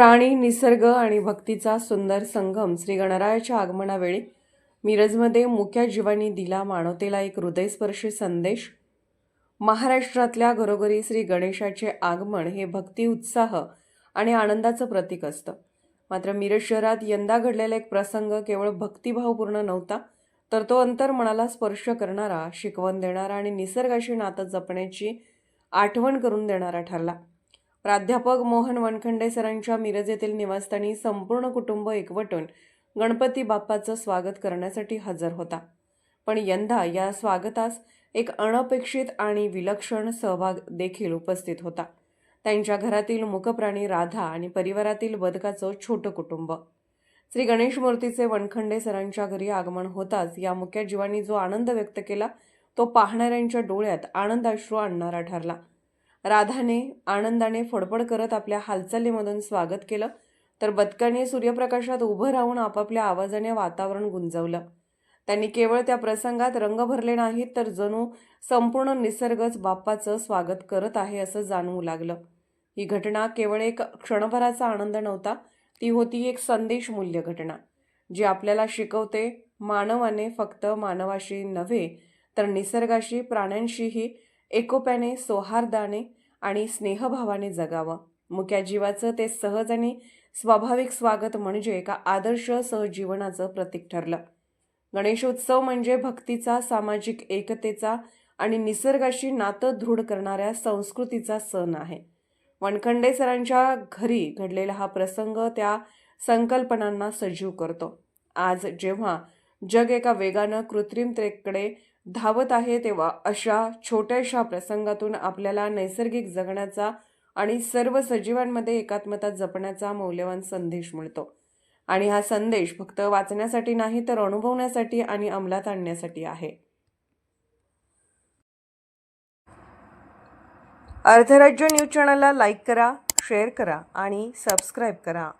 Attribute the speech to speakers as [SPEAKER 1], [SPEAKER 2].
[SPEAKER 1] प्राणी निसर्ग आणि भक्तीचा सुंदर संगम श्री गणरायाच्या आगमनावेळी मिरजमध्ये मुख्या जीवांनी दिला मानवतेला एक हृदयस्पर्शी संदेश. महाराष्ट्रातल्या घरोघरी श्री गणेशाचे आगमन हे भक्ती उत्साह आणि आनंदाचं प्रतीक असतं. मात्र मिरज शहरात यंदा घडलेला एक प्रसंग केवळ भक्तिभावपूर्ण नव्हता तर तो अंतर मनाला स्पर्श करणारा शिकवण देणारा आणि निसर्गाशी नातं जपण्याची आठवण करून देणारा ठरला. प्राध्यापक मोहन वनखंडे सरांच्या मिरज येथील निवासस्थानी संपूर्ण कुटुंब एकवटून गणपती बाप्पाचं स्वागत करण्यासाठी हजर होता. पण यंदा या स्वागतास एक अनपेक्षित आणि विलक्षण सहभाग देखील उपस्थित होता. त्यांच्या घरातील मुखप्राणी राधा आणि परिवारातील बदकाचं छोटं कुटुंब. श्री गणेश मूर्तीचे वनखंडे सरांच्या घरी आगमन होताच या मुख्या जीवांनी जो आनंद व्यक्त केला तो पाहणाऱ्यांच्या डोळ्यात आनंदाश्रू आणणारा ठरला. राधाने आनंदाने फडफड करत आपल्या हालचालीमधून स्वागत केलं. तर बदकाने सूर्यप्रकाशात उभं राहून आपापल्या आवाजाने वातावरण गुंजवलं. त्यांनी केवळ त्या प्रसंगात रंग भरले नाहीत तर जणू संपूर्ण निसर्गच बाप्पाचं स्वागत करत आहे असं जाणवू लागलं. ही घटना केवळ एक क्षणभराचा आनंद नव्हता ती होती एक संदेश मूल्य घटना. जी आपल्याला शिकवते मानवाने फक्त मानवाशी नव्हे तर निसर्गाशी प्राण्यांशीही एकोप्याने सौहार्दाने आणि स्नेहभावाने जगावं. मुक्या जीवाचं ते सहज आणि स्वाभाविक स्वागत म्हणजे एका आदर्श सहजीवनाचं प्रतीक ठरलं. गणेशोत्सव म्हणजे भक्तीचा सामाजिक एकतेचा आणि निसर्गाशी नातं दृढ करणाऱ्या संस्कृतीचा सण आहे. वणखंडे सरांच्या घरी घडलेला हा प्रसंग त्या संकल्पनांना सजीव करतो. आज जेव्हा जग एका वेगानं कृत्रिमतेकडे धावत आहे तेव्हा अशा छोट्याशा प्रसंगातून आपल्याला नैसर्गिक जगण्याचा आणि सर्व सजीवांमध्ये एकात्मता जपण्याचा मौल्यवान संदेश मिळतो. आणि हा संदेश फक्त वाचण्यासाठी नाही तर अनुभवण्यासाठी आणि अंमलात आणण्यासाठी आहे. अर्थराज्य न्यूज चॅनलला लाईक करा शेअर करा आणि सबस्क्राईब करा.